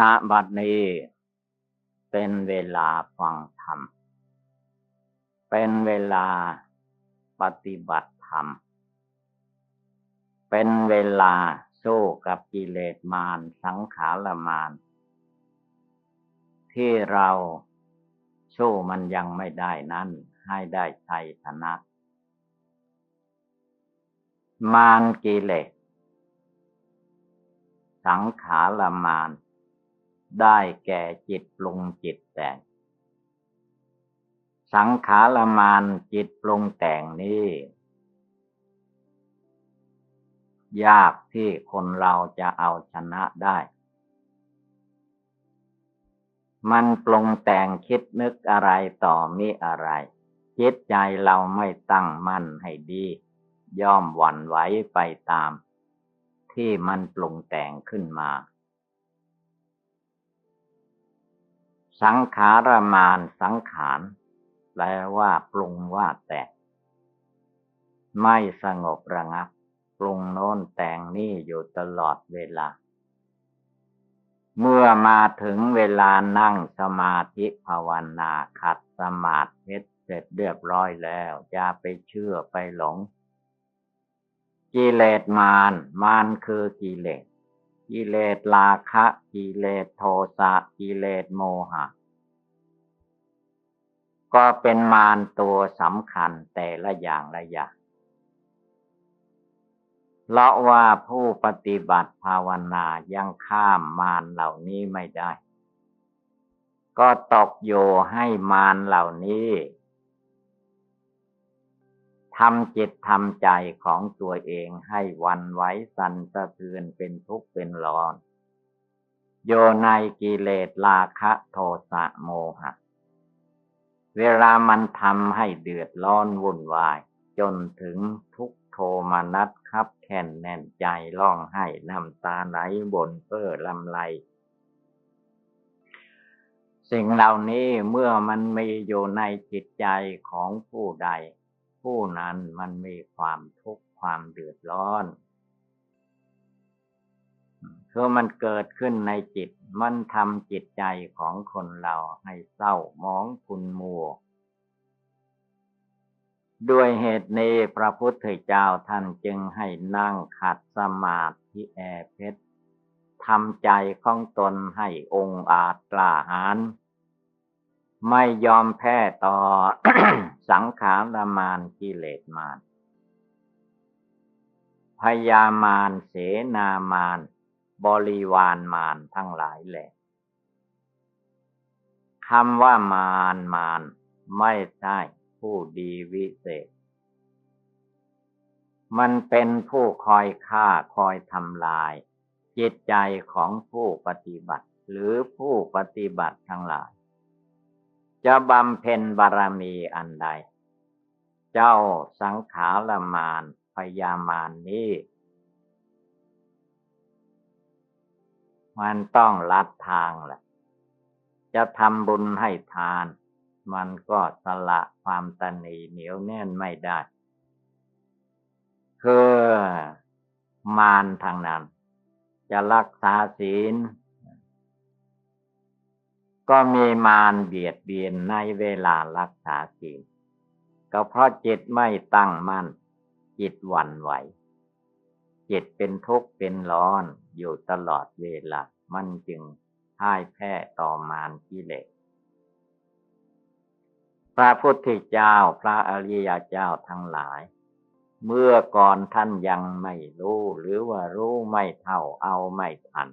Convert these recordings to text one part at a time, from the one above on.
ณบัดนี้เป็นเวลาฟังธรรม เป็นเวลาปฏิบัติธรรม เป็นเวลาสู้กับกิเลสมารสังขารมารที่เราสู้มันยังไม่ได้นั้นให้ได้ชัยชนะ มารกิเลสสังขารมาร ได้แก่จิตปรุงจิตแต่ง สังขารมานจิตปรุงแต่งนี้ยากที่คนเราจะเอาชนะได้ มันปรุงแต่งคิดนึกอะไรต่อมีอะไร จิตใจเราไม่ตั้งมั่นให้ดี ย่อมหวั่นไหวไปตาม ที่มันปรุงแต่งขึ้นมา สังขารมานสังขารแปลว่าปรุงว่าแต่ไม่สงบระงับ ปรุงโน้นแต่งนี่อยู่ตลอดเวลา เมื่อมาถึงเวลานั่งสมาธิภาวนาขัดสมาธิเสร็จเรียบร้อยแล้ว อย่าไปเชื่อไปหลง กิเลสมารมารคือกิเลส กิเลสราคะ กิเลสโทสะกิเลสโมหะ ก็เป็นมารตัวสำคัญแต่ละอย่างละอย่างเพราะว่าผู้ปฏิบัติภาวนายังข้ามมารเหล่านี้ไม่ได้ ก็ตกโยให้มารเหล่านี้ ทำจิตทำใจของตัวเองให้วันไหวสั่นสะเทือนเป็นทุกข์เป็นร้อน โยในกิเลสราคะโทสะโมหะ เวลามันทำให้เดือดร้อนวุ่นวาย จนถึงทุกโทมนัสครับแค่นแน่นใจร้องไห้น้ำตาไหลบนเพ้อลำไรสิ่งเหล่านี้เมื่อมันมีอยู่ในจิตใจของผู้ใด ผู้นั้นมันมีความทุกข์ความเดือดร้อนคือมันเกิดขึ้นในจิต มันทำจิตใจของคนเราให้เศร้ามองคุณมัว ด้วยเหตุนี้พระพุทธเจ้าท่านจึงให้นั่งขัดสมาธิแอเพชรทำใจของตนให้องอาจกล้าหาญ ไม่ยอมแพ้ต่อสังขารมานกิเลสมานพยามารเสนามาน บริวารมานทั้งหลายแหละคำว่ามารมานไม่ใช่ผู้ดีวิเศษ มันเป็นผู้คอยฆ่าคอยทำลาย จิตใจของผู้ปฏิบัติ หรือผู้ปฏิบัติทั้งหลาย จะบำเพ็ญบารมีอันใด เจ้าสังขารมานพยามานนี้ มันต้องลัดทางแหละ จะทำบุญให้ทาน มันก็สละความตนีเหนียวแน่นไม่ได้ คือมานทางนั้น จะรักษาศีล ก็มีมารเบียดเบียนในเวลารักษาศีลก็เพราะจิตไม่ตั้งมั่น จิตหวั่นไหว จิตเป็นทุกข์เป็นร้อนอยู่ตลอดเวลา มันจึงพ่ายแพ้ต่อมารกิเลสพระพุทธเจ้าพระอริยเจ้าทั้งหลาย เมื่อก่อนท่านยังไม่รู้ หรือว่ารู้ไม่เท่าเอาไม่ทัน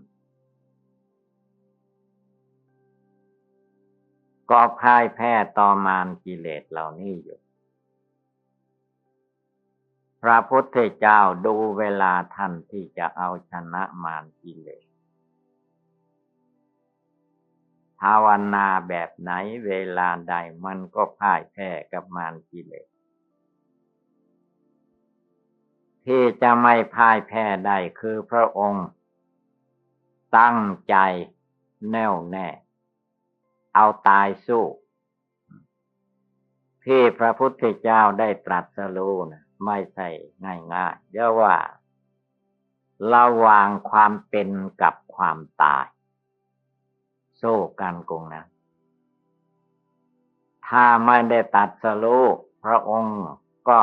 ก็พ่ายแพ้ต่อมารกิเลสเหล่านี้อยู่ พระพุทธเจ้าดูเวลาท่านที่จะเอาชนะมารกิเลสภาวนาแบบไหนเวลาใดมันก็พ่ายแพ้กับมารกิเลสที่จะไม่พ่ายแพ้ได้คือพระองค์ ตั้งใจแน่วแน่ เอาตายสู้ ที่พระพุทธเจ้าได้ตรัสรู้นะไม่ใช่ง่ายๆเรียกว่าระวางความเป็นกับความตาย โซ่กันกงนะ ถ้าไม่ได้ตัดสรู้พระองค์ก็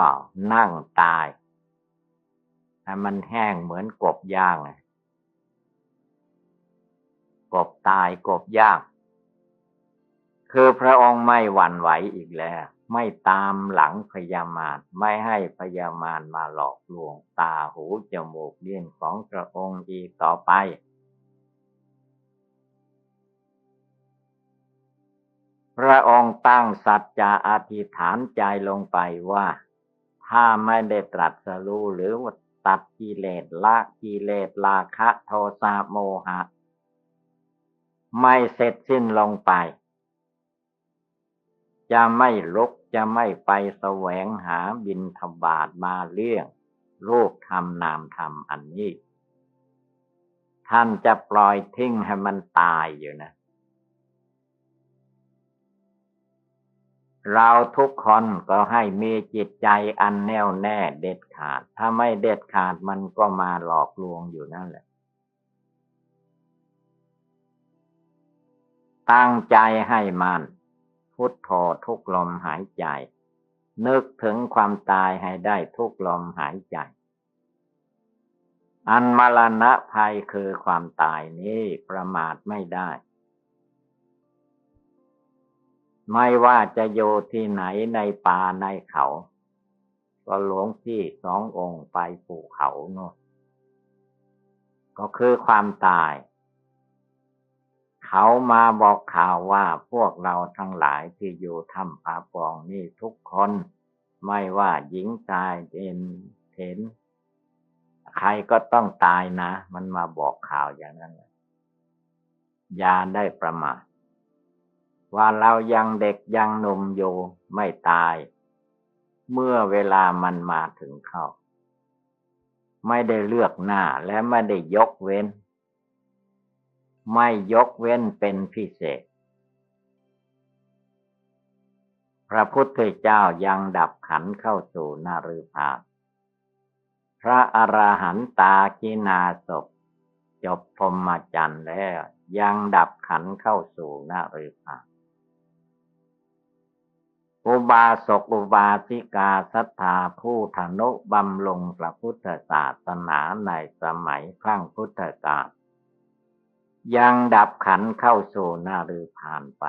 นั่งตายถ้ามันแห้งเหมือนกบย่าง กบตายกบย่าง คือพระองค์ไม่หวั่นไหวอีกแล้ว ไม่ตามหลังพยามารไม่ให้พยามารมาหลอกลวงตาหูจมูกเลี้ยนของพระองค์อีกต่อไป พระองค์ตั้งสัจจะอธิษฐานใจลงไปว่า ถ้าไม่ได้ตรัสรู้หรือว่าตัดกิเลสละกิเลสราคะโทสะโมหะ ไม่เสร็จสิ้นลงไป จะไม่ลุกจะไม่ไปแสวงหาบินทบาทมาเลี้ยงรูปธรรมนามธรรมอันนี้ ท่านจะปล่อยทิ้งให้มันตายอยู่นะ เราทุกคนก็ให้มีจิตใจอันแน่วแน่เด็ดขาด ถ้าไม่เด็ดขาดมันก็มาหลอกลวงอยู่นั่นแหละตั้งใจให้มัน พุทโธทุกลมหายใจ นึกถึงความตายให้ได้ทุกลมหายใจ อันมรณะภัยคือความตายนี้ประมาทไม่ได้ ไม่ว่าจะโยที่ไหนในป่าในเขา ก็หลวงพี่สององค์ไปภูเขาโน่ก็คือความตาย เขามาบอกข่าวว่าพวกเราทั้งหลายที่อยู่ถ้ำผาปองนี่ทุกคน ไม่ว่าหญิงชายเอ็นเห็น ใครก็ต้องตายนะ มันมาบอกข่าวอย่างนั้นยาได้ประมาทว่าเรายังเด็กยังหนุ่มอยู่ไม่ตาย เมื่อเวลามันมาถึงเข้า ไม่ได้เลือกหน้าและไม่ได้ยกเว้น ไม่ยกเว้นเป็นพิเศษ พระพุทธเจ้ายังดับขันเข้าสู่นารุภาพระอราหันตากินาศพจบพรมจันทร์แล้ว ยังดับขันเข้าสู่นารุภาอุบาสกอุบาสิกาศรัทธาผู้ธนุบำลงพระพุทธศาสนาในสมัยครั้งพุทธกาล ยังดับขันเข้าสู่นาฤผ่านไป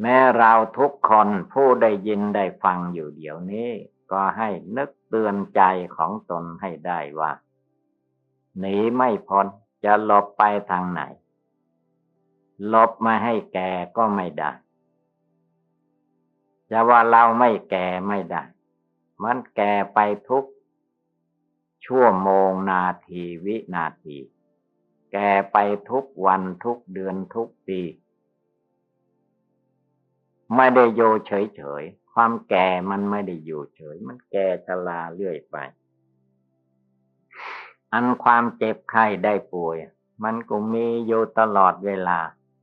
แม้เราทุกคนผู้ได้ยินได้ฟังอยู่เดี๋ยวนี้ ก็ให้นึกเตือนใจของตนให้ได้ว่า หนีไม่พ้นจะหลบไปทางไหนหลบมาให้แก่ก็ไม่ได้จะว่าเราไม่แก่ไม่ได้ มันแก่ไปทุก ชั่วโมงนาทีวินาที แก่ไปทุกวันทุกเดือนทุกปี ไม่ได้โยเฉยๆความแก่มันไม่ได้อยู่เฉย มันแก่ชราเรื่อยไป อันความเจ็บไข้ได้ป่วย มันก็มีอยู่ตลอดเวลา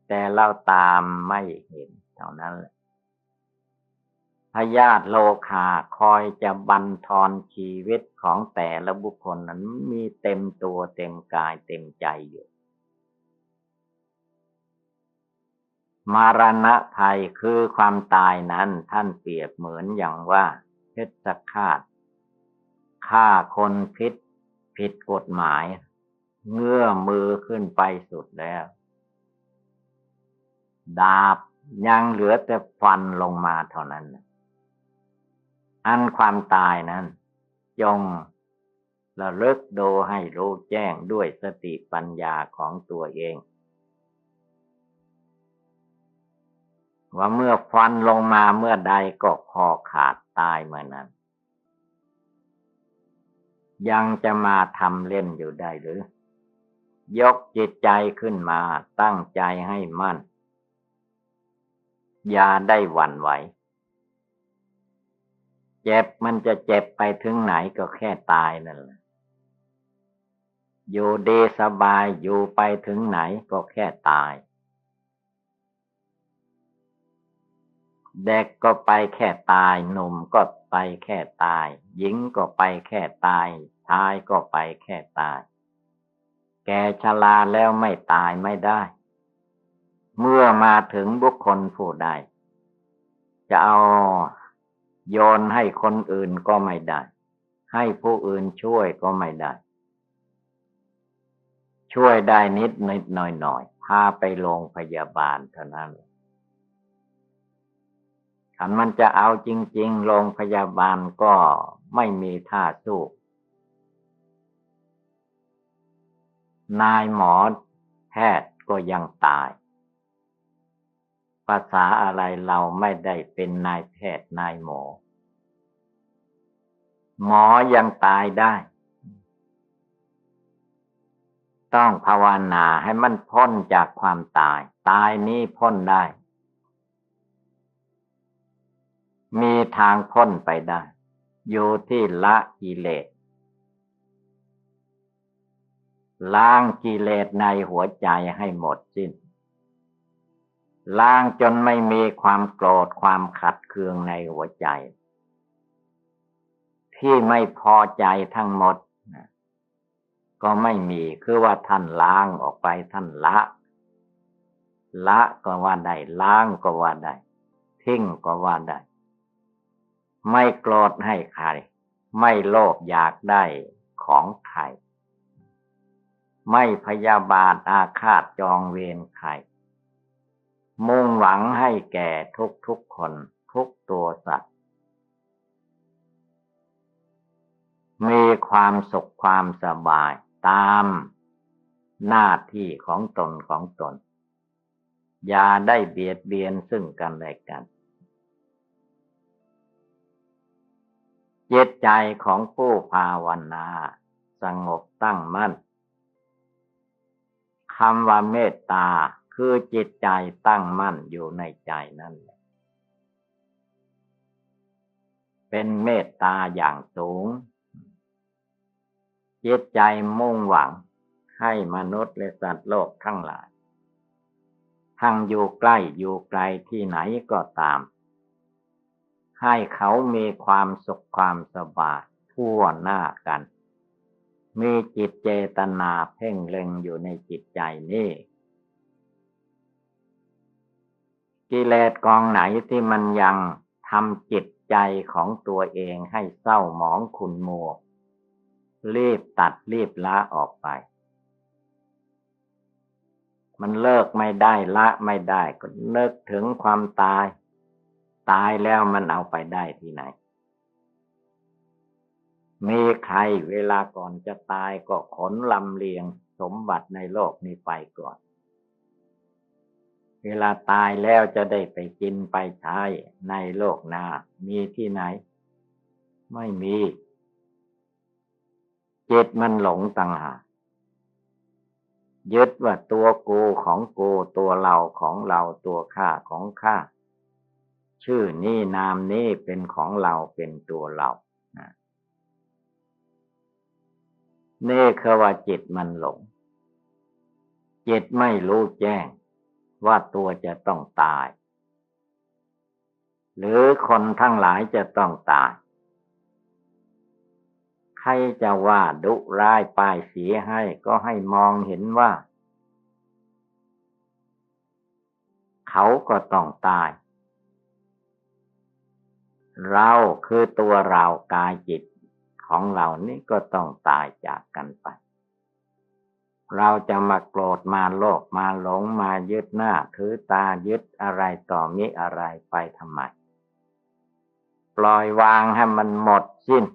แต่เราตามไม่เห็นเท่านั้นแหละ พยาธิโลคาคอยจะบันทอนชีวิตของแต่ละบุคคลนั้นมีเต็มตัวเต็มกายเต็มใจอยู่ มารณะภัยคือความตายนั้นท่านเปรียบเหมือนอย่างว่าเพชฌฆาตฆ่าคนพิษผิดกฎหมาย เงื่อมือขึ้นไปสุดแล้ว ดาบยังเหลือแต่ฟันลงมาเท่านั้น อันความตายนั้นจงระลึกดูให้รู้แจ้งด้วยสติปัญญาของตัวเอง ว่าเมื่อฟันลงมาเมื่อใดก็คอขาดตายเมื่อนั้น ยังจะมาทำเล่นอยู่ได้หรือ ยกจิตใจขึ้นมาตั้งใจให้มั่น อย่าได้หวั่นไหว เจ็บมันจะเจ็บไปถึงไหนก็แค่ตายนั่นแหละอยู่ดีสบายอยู่ไปถึงไหนก็แค่ตาย เด็กก็ไปแค่ตาย หนุ่มก็ไปแค่ตาย หญิงก็ไปแค่ตายชายก็ไปแค่ตาย แกชราแล้วไม่ตายไม่ได้ เมื่อมาถึงบุคคลผู้ใดจะเอา โยนให้คนอื่นก็ไม่ได้ ให้ผู้อื่นช่วยก็ไม่ได้ ช่วยได้นิดนิดหน่อยหน่อยพาไปโรงพยาบาลเท่านั้นถ้ามันจะเอาจริง ๆ โรงพยาบาลก็ไม่มีท่าสู้นายหมอแพทย์ก็ยังตาย ภาษาอะไรเราไม่ได้เป็นนายแพทย์นายหมอ หมอยังตายได้ ต้องภาวนาให้มันพ้นจากความตาย ตายนี้พ้นได้ มีทางพ้นไปได้ อยู่ที่ละกิเลสล้างกิเลสในหัวใจให้หมดสิ้น ล้างจนไม่มีความโกรธความขัดเคืองในหัวใจ ที่ไม่พอใจทั้งหมดก็ไม่มีคือว่าท่านล้างออกไปท่านละ ละก็ว่าได้ล้างก็ว่าได้ทิ้งก็ว่าได้ ไม่โกรธให้ใคร ไม่โลภอยากได้ของใคร ไม่พยาบาทอาฆาตจองเวรใคร หวังให้แก่ทุกทุกคนทุกตัวสัตว์ มีความสุขความสบายตามหน้าที่ของตนของตน อย่าได้เบียดเบียนซึ่งกันและกันเจตใจของผู้ภาวนาสงบตั้งมั่นคำว่าเมตตา คือจิตใจตั้งมั่นอยู่ในใจนั่น เป็นเมตตาอย่างสูง จิตใจมุ่งหวังให้มนุษย์และสัตว์โลกทั้งหลาย ทั้งอยู่ใกล้อยู่ไกลที่ไหนก็ตาม ให้เขามีความสุขความสบายทั่วหน้ากัน มีจิตเจตนาเพ่งเล็งอยู่ในจิตใจนี่ กิเลสกองไหนที่มันยังทำจิตใจของตัวเองให้เศร้าหมองขุนโมรีบตัดรีบละออกไป มันเลิกไม่ได้ละไม่ได้ก็เลิกถึงความตาย ตายแล้วมันเอาไปได้ที่ไหน มีใครเวลาก่อนจะตายก็ขนลำเลียงสมบัติในโลกนี้ไปก่อน เวลาตายแล้วจะได้ไปกินไปใช้ในโลกหน้า มีที่ไหน ไม่มีจิตมันหลงต่างหากยึดว่าตัวกูของกูตัวเราของเราตัวข้าของข้าชื่อนี้นามนี้เป็นของเราเป็นตัวเราเนี่คือว่าจิตมันหลงจิตไม่รู้แจ้ง ว่าตัวจะต้องตาย หรือคนทั้งหลายจะต้องตาย ใครจะว่าดุร้ายป้ายเสียให้ก็ให้มองเห็นว่า เขาก็ต้องตาย เราคือตัวเรากายจิตของเรานี่ก็ต้องตายจากกันไป เราจะมาโกรธมาโลภมาหลงมายึดหน้าถือตายึดอะไรต่อมิอะไรไปทำไม ปล่อยวางให้มันหมดสิ้น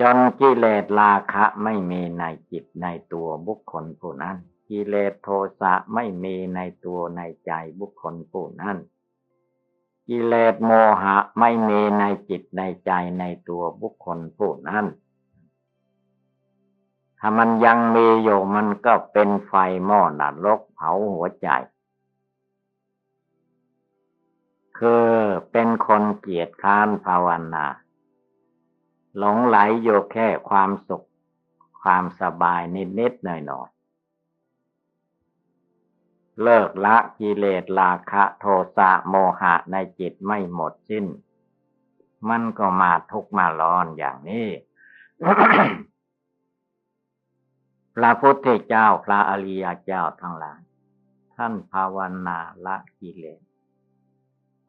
จนกิเลสราคะไม่มีในจิตในตัวบุคคลผู้นั้น กิเลสโทสะไม่มีในตัวในใจบุคคลผู้นั้นกิเลสโมหะไม่มีในจิตในใจในตัวบุคคลผู้นั้น ถ้ามันยังมีอยู่มันก็เป็นไฟหม้อนรกเผาหัวใจ คือเป็นคนเกียจค้านภาวนา หลงไหลอยู่แค่ความสุข ความสบายนิดๆหน่อยเลิกละกิเลสราคะโทสะโมหะในจิตไม่หมดสิ้น มันก็มาทุกมาร้อนอย่างนี้ พระพุทธเจ้าพระอริยเจ้าทั้งหลาย ท่านภาวนาละกิเลส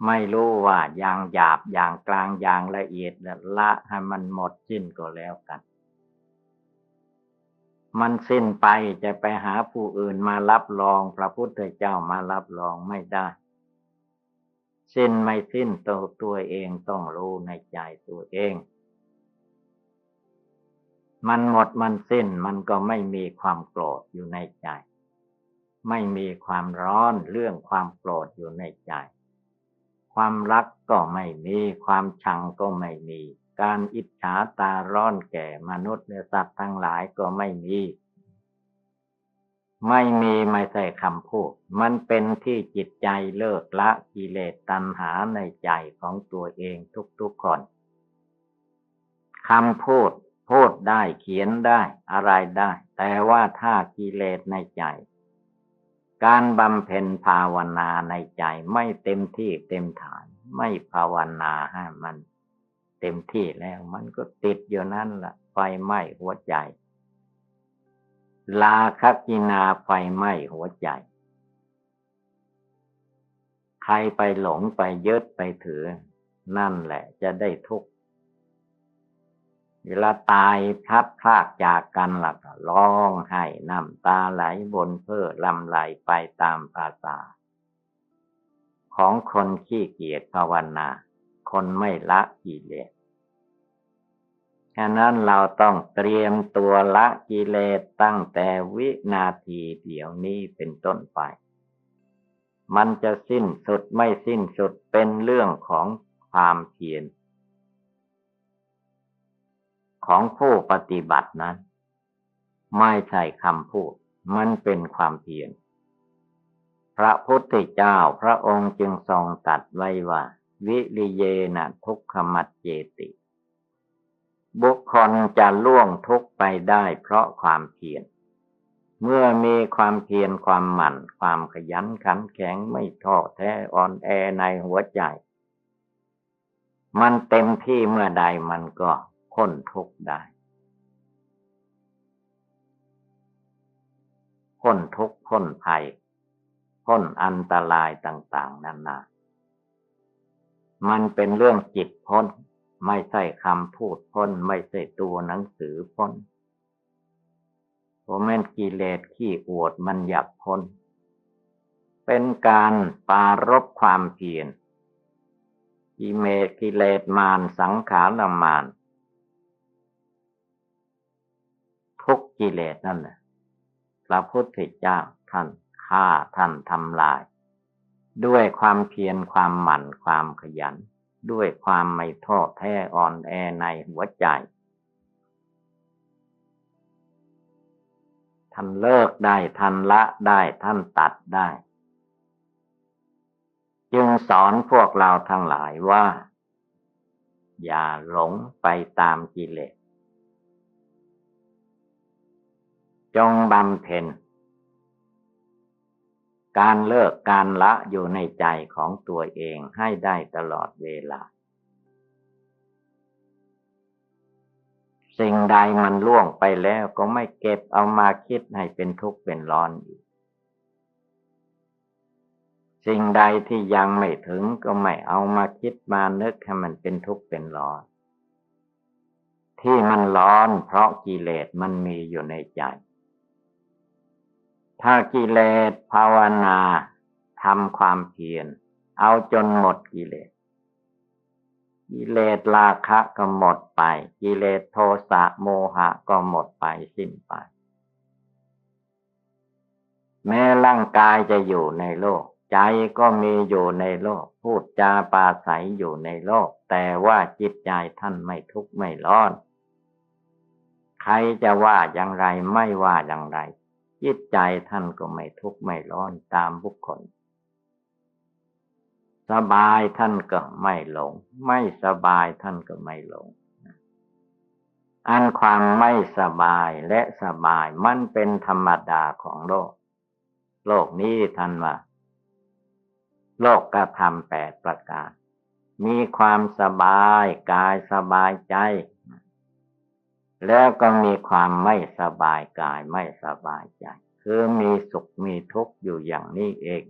ไม่รู้ว่าอย่างหยาบอย่างกลางอย่างละเอียดละให้มันหมดสิ้นก็แล้วกัน มันสิ้นไปจะไปหาผู้อื่นมารับรอง พระพุทธเจ้ามารับรองไม่ได้ สิ้นไม่สิ้นตัวตัวเองต้องรู้ในใจตัวเอง มันหมดมันสิ้นมันก็ไม่มีความโกรธอยู่ในใจ ไม่มีความร้อนเรื่องความโกรธอยู่ในใจ ความรักก็ไม่มีความชังก็ไม่มี การอิจฉาตาร้อนแก่มนุษย์และสัตว์ทั้งหลายก็ไม่มี ไม่มีไม่ใช่คำพูด มันเป็นที่จิตใจเลิกละกิเลสตัณหาในใจของตัวเองทุกๆคนคำพูด พูดได้เขียนได้อะไรได้ แต่ว่าถ้ากิเลสในใจ การบำเพ็ญภาวนาในใจไม่เต็มที่เต็มฐาน ไม่ภาวนาให้มันเต็มที่แล้วมันก็ติดอยู่นั่นละ่ะ ไฟไหม้หัวใจ ลาคกินาไฟไหม้หัวใจ ใครไปหลงไปยึดไปถือ นั่นแหละจะได้ทุกข์ เวลาตายพัดพลากจากกันหลักร้องไห้น้ำตาไหลบนเพื่อลำไหลไปตามภาษา ของคนขี้เกียจภาวนา คนไม่ละกิเลสฉะนั้นเราต้องเตรียมตัวละกิเลสตั้งแต่วินาทีเดี๋ยวนี้เป็นต้นไป มันจะสิ้นสุดไม่สิ้นสุดเป็นเรื่องของความเพียร ของผู้ปฏิบัตินั้น ไม่ใช่คำพูด มันเป็นความเพียรพระพุทธเจ้าพระองค์จึงทรงตัดไว้ว่า วิริเยนะทุกขมัดเจติ บุคคลจะล่วงทุกไปได้เพราะความเพียรเมื่อมีความเพียรความหมั่น ความขยันขันแข็งไม่ท้อแท้อ่อนแอในหัวใจ มันเต็มที่เมื่อใดมันก็ พ้นทุกข์ได้ พ้นทุกข์พ้นภัย พ้นอันตรายต่าง ๆนานา มันเป็นเรื่องจิตพ้น ไม่ใช่คำพูดพ้น ไม่ใช่ตัวหนังสือพ้นผมแม่นกิเลสขี้อวดมันหยับพ้น เป็นการปารบความเพียรกิเมกิเลสมานสังขารมาน กิเลสนั่นแหละพระพุทธเจ้าท่านฆ่าท่านทำลาย ด้วยความเพียรความหมั่นความขยัน ด้วยความไม่ท้อแท้อ่อนแอในหัวใจท่านเลิกได้ท่านละได้ท่านตัดได้ จึงสอนพวกเราทั้งหลายว่า อย่าหลงไปตามกิเลส จงบำเพ็ญ การเลิกการละอยู่ในใจของตัวเองให้ได้ตลอดเวลา สิ่งใดมันล่วงไปแล้วก็ไม่เก็บเอามาคิดให้เป็นทุกข์เป็นร้อนอีก สิ่งใดที่ยังไม่ถึงก็ไม่เอามาคิดมานึกให้มันเป็นทุกข์เป็นร้อนที่มันร้อนเพราะกิเลสมันมีอยู่ในใจ ถ้ากิเลสภาวนาทำความเพียรเอาจนหมดกิเลส กิเลสราคะก็หมดไป กิเลสโทสะโมหะก็หมดไปสิ้นไป แม้ร่างกายจะอยู่ในโลก ใจก็มีอยู่ในโลก พูดจาปาศัยอยู่ในโลก แต่ว่าจิตใจท่านไม่ทุกข์ไม่ร้อน ใครจะว่าอย่างไรไม่ว่าอย่างไร จิตใจท่านก็ไม่ทุกข์ไม่ร้อนตามบุคคล สบายท่านก็ไม่หลง ไม่สบายท่านก็ไม่หลง อันความไม่สบายและสบายมันเป็นธรรมดาของโลก โลกนี้ท่านว่า โลกกระทำแปดประการ มีความสบายกายสบายใจ แล้วก็มีความไม่สบายกายไม่สบายใจ คือมีสุขมีทุกข์อยู่อย่างนี้เอง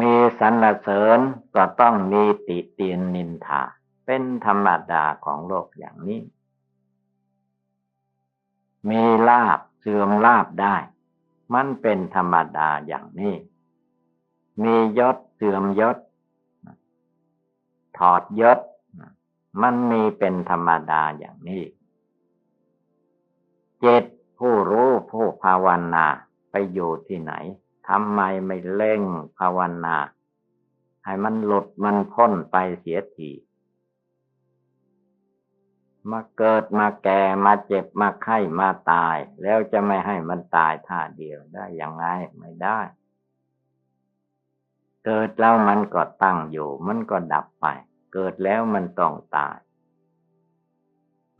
มีสรรเสริญก็ต้องมีติเตียนนินทา เป็นธรรมดาของโลกอย่างนี้ มีลาบเสื่อมลาบได้ มันเป็นธรรมดาอย่างนี้ มียศเสื่อมยศ ถอดยศ มันมีเป็นธรรมดาอย่างนี้ เจ็ดผู้รู้ผู้ภาวนาไปอยู่ที่ไหนทำไมไม่เล่งภาวนา ให้มันหลุดมันพ้นไปเสียทีมาเกิดมาแก่มาเจ็บมาไข้มาตาย แล้วจะไม่ให้มันตายท่าเดียวได้ยังไงไม่ได้ เกิดแล้วมันก็ตั้งอยู่ มันก็ดับไป เกิดแล้วมันต้องตาย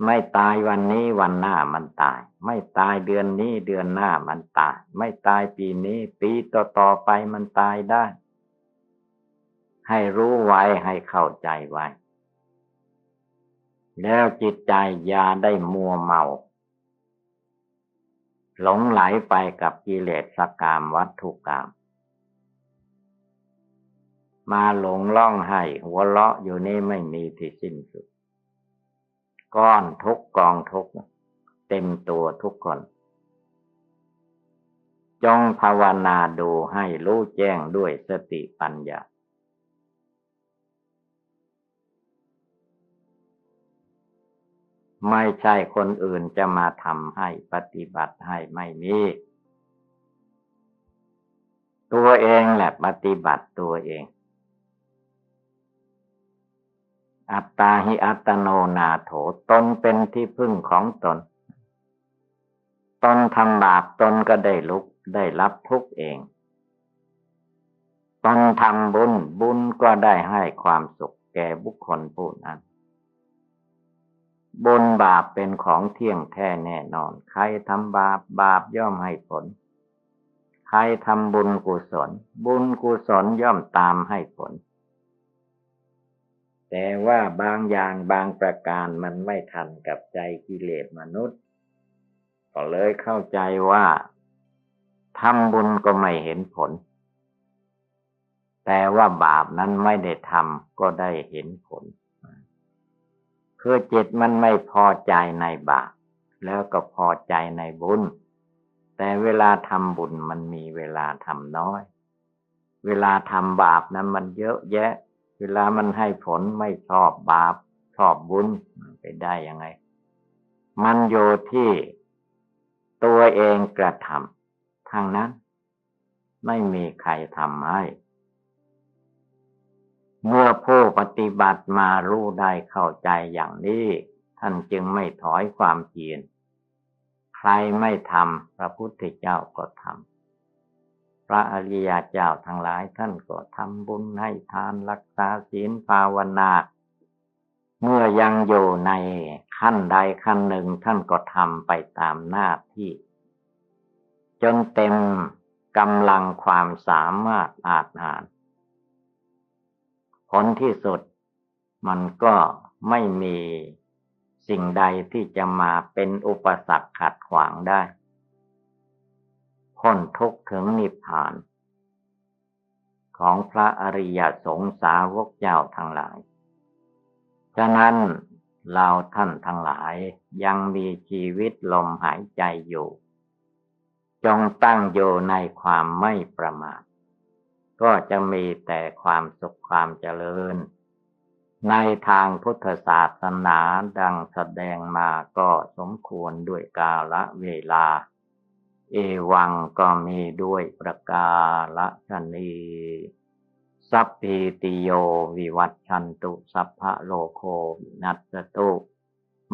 ไม่ตายวันนี้วันหน้ามันตาย ไม่ตายเดือนนี้เดือนหน้ามันตาย ไม่ตายปีนี้ ปีต่อต่อไปมันตายได้ ให้รู้ไว้ให้เข้าใจไว้ แล้วจิตใจยาได้มัวเมาหลงไหลไปกับกิเลสสกามวัตถุกรรม มาหลงล่องให้หัวเลาะอยู่นี่ไม่มีที่สิ้นสุด ก้อนทุกกองทุกเต็มตัวทุกคน จงภาวนาดูให้รู้แจ้งด้วยสติปัญญาไม่ใช่คนอื่นจะมาทำให้ปฏิบัติให้ไม่มี ตัวเองแหละปฏิบัติตัวเอง อัตตาหิอัตโนนาโถตนเป็นที่พึ่งของตน ตนทำบาปตนก็ได้ลุกได้รับทุกเอง ตนทำบุญบุญก็ได้ให้ความสุขแก่บุคคลผู้นั้นบุญบาปเป็นของเที่ยงแท้แน่นอน ใครทำบาปบาปย่อมให้ผล ใครทำบุญกุศล บุญกุศลย่อมตามให้ผล แต่ว่าบางอย่างบางประการมันไม่ทันกับใจกิเลสมนุษย์ ก็เลยเข้าใจว่าทำบุญก็ไม่เห็นผล แต่ว่าบาปนั้นไม่ได้ทำก็ได้เห็นผล คือจิตมันไม่พอใจในบาปแล้วก็พอใจในบุญ แต่เวลาทำบุญมันมีเวลาทำน้อย เวลาทำบาปนั้นมันเยอะแยะ เวลามันให้ผลไม่ชอบบาป ชอบบุญไปได้ยังไง มันอยู่ที่ตัวเองกระทำทางนั้น ไม่มีใครทำให้ เมื่อผู้ปฏิบัติมารู้ได้เข้าใจอย่างนี้ ท่านจึงไม่ถอยความเพียรใครไม่ทำพระพุทธเจ้าก็ทำ พระอริยเจ้าทั้งหลายท่านก็ทำบุญให้ทานรักษาศีลภาวนา เมื่อยังอยู่ในขั้นใดขั้นหนึ่งท่านก็ทำไปตามหน้าที่ จนเต็มกำลังความสามารถอาจหารผลที่สุดมันก็ไม่มีสิ่งใดที่จะมาเป็นอุปสรรคขัดขวางได้ พ้นทุกถึงนิพพาน ของพระอริยสงสาวกเจ้าทั้งหลาย ฉะนั้นเราท่านทั้งหลายยังมีชีวิตลมหายใจอยู่ จงตั้งอยู่ในความไม่ประมาท ก็จะมีแต่ความสุขความเจริญ ในทางพุทธศาสนาดังแสดงมาก็สมควรด้วยกาละเวลา เอวังก็มีด้วยประกาละชนีสัพพิติโยวิวัตชันตุ สัพพะโลโคนัสตุ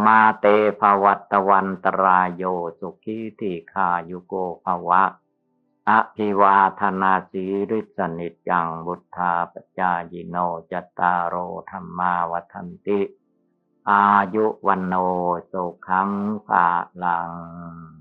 มาเตภวัตวันตรายโยสุขีติคายุโกภวะอภิวาธนาสีริสนิจังบุทธาปจายิโนจตารโรธรรมาวันติ อายุวันโนสุขังภาลัง